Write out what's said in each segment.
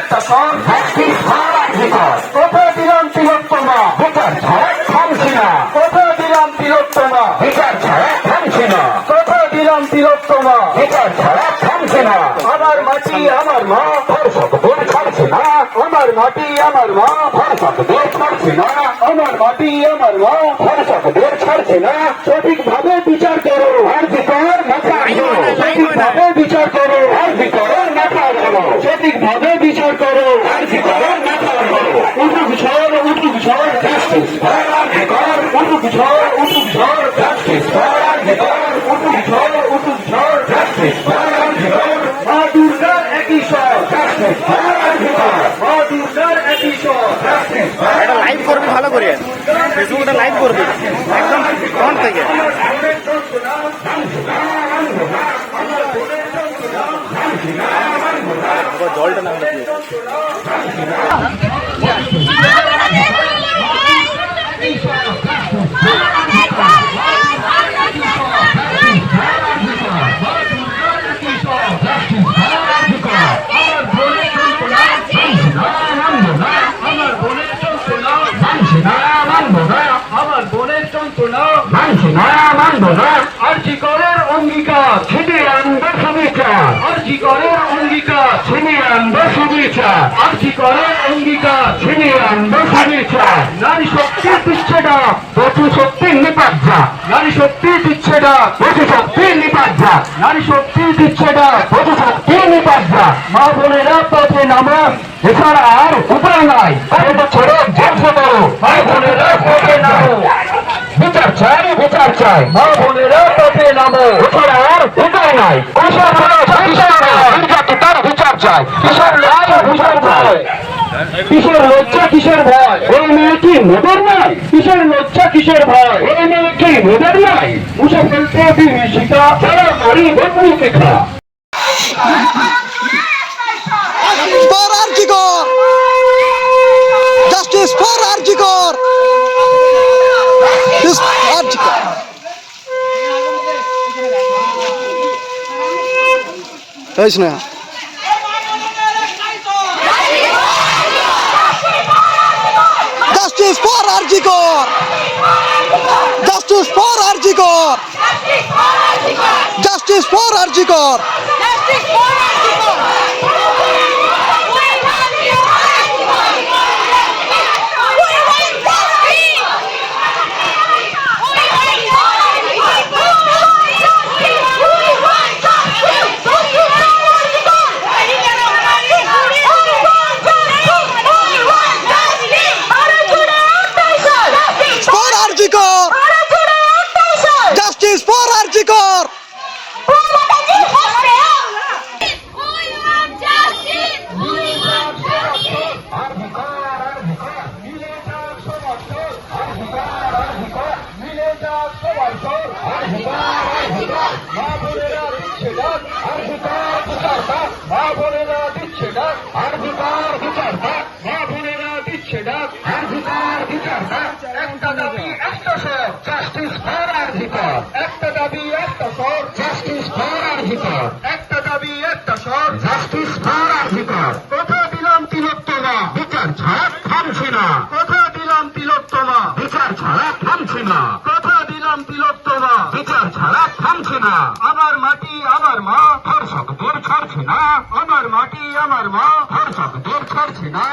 দাবি একটা সর জাস্টিস ফর ভিতর কোথায় দিলাম তিলোত্তমা বিচার ছাড়া থামছি না কোথায় দিলাম তিলোত্তমা বিচার ছাড়া থামছি না কোথায় দিলাম তিলোত্তমা বিচার ছাড়া থামছি না আমার মাটি আমার মা ছাড়ছি না। আমার মাটি আমার মা ছাড়ছি না। আমার মাটি আমার মা ছাড়ছি না। সঠিকভাবে বিচার করো আর সঠিকভাবে বিচার করো আর ভিতর মাথা আগুন সঠিকভাবে বিচার করো আর ভিতর মাথা আগুন উঠুক ঝড় উঠুক ঝড় জাস্টিস ফর ভিতর উঠুক ঝড় উঠুক ঝড় জাস্টিস ফর ভিতর উঠুক ঝড় উঠুক ঝড় জাস্টিস ফর ভিতর মা দুর্গার একই স্বর জাস্টিস ফর ভিতর মা দুর্গার একই স্বর জাস্টিস এটা লাইভ করবি ভালো করে। ফেসবুকে লাইভ করবি। একদম ফ্রন্ট থেকে। আমার বোনের যন্ত্রণা মানছি না মানব না আমার বোনের যন্ত্রণা মানছি না মানব না আরজি করের অঙ্গীকার ছিনিয়ে আনবে আরজি করের অঙ্গীকার ছিনিয়ে আনবে সুবিচার আরজি করের অঙ্গীকার ছিনিয়ে আনবে সুবিচার নারী শক্তি দিচ্ছে ডাক প্রচু শক্তি নিপাজ্জা। নারী শক্তি দিচ্ছে ডাক প্রচু শক্তি নিপাজ্জা। নারী শক্তি দিচ্ছে ডাক প্রচু শক্তি নিপাজ্জা। মা বোনেরা পথে নামা এছাড়া আর উপায় নাই। ছেড়ে ধ্বংস করো মা বোনেরা পথে নামো বিচার চাই বিচার চাই। মা বোনেরা পথে নামো। এছাড়া আর উপায় নাই। কিসের কিসের ভয় নির্যাতিতার বিচার চাই। কিসের লজ্জা বিচার চাই। কিসের লজ্জা, কিসের ভয়? এই মেয়ে কি মোদর নাই কিসের লজ্জা, কিসের ভয়? এই মেয়ে কি মোদর নাই মুছে ফেলতে বিভীষিকা যারা মারি বন্ধুকে খা for Arjigor! Justice for Arjigor! Justice হয়েছে না Justice for Arjigor! Justice for Arjigor! Justice for Arjigor! For Arjigor! Justice for Arjigor! মা বোনেরা দিচ্ছে ডাক মা বোনেরা দিচ্ছে ডাক মা বোনেরা দিচ্ছে ডাক একটা দাবি একটা সর জাস্টিস ফর আর ভিতর একটা দাবি একটা সর জাস্টিস ফর আর ভিতর। একটা দাবি একটা সর জাস্টিস ফর আর ভিতর। কোথা দিলাম তিলোত্তমা? বিচার ছাড়া থামছি না। কোথা দিলাম তিলোত্তমা? বিচার ছাড়া থামছি না। কোথা দিলাম তিলোত্তমা? বিচার ছাড়া থামছি না। আমার মাটি আমার মা। ধর্ষক দূর ছাড়ছি না। আমার মাটি আমার মা। ধর্ষক দূর ছাড়ছি না।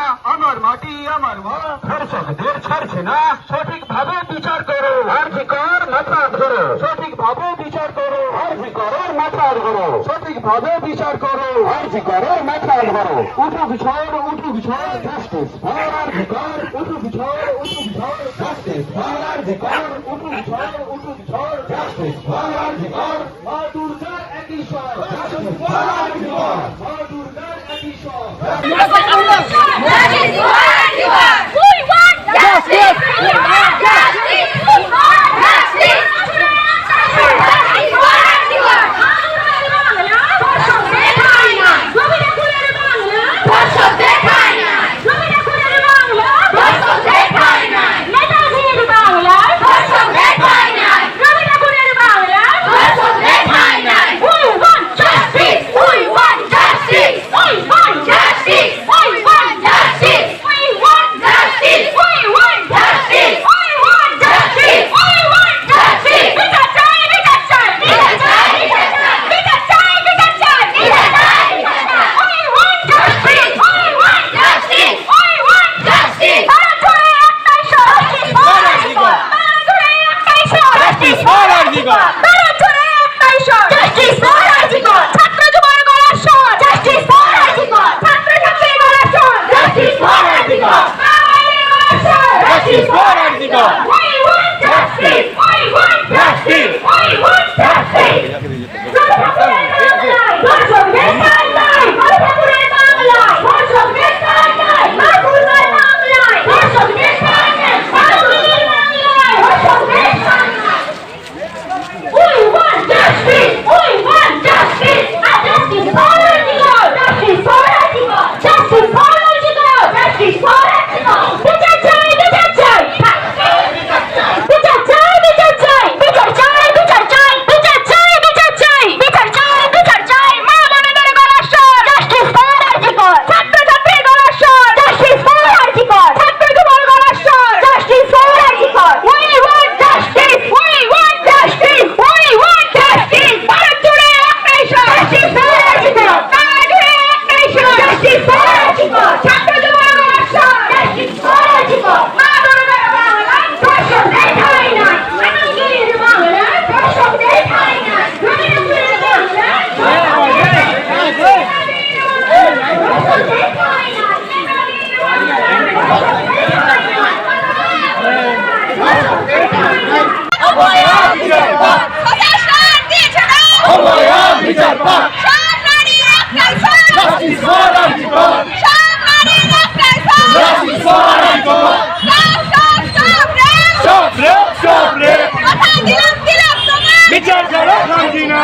আমার মাটি আমার মা। ধর্ষক দূর ছাড়ছি না সঠিকভাবে বিচার করো। আর ভিতর মাথা ধরো সঠিকভাবে বিচার করো। আর ভিতরের মাথা ধরো সঠিকভাবে বিচার করো। আর ভিতরের মাথা ধরো উঠুক ঝড় উঠুক ঝড়। জাস্টিস ফর আর ভিতর উঠুক ঝড় উঠুক ঝড়। জাস্টিস ফর আর ভিতর উঠুক ঝড় উঠুক ঝড়। জাস্টিস ফর আর ভিতর মা দুর্গার একই স্বর জাস্টিস ফর আর মা দুর্গার একই স্বর শান্তি না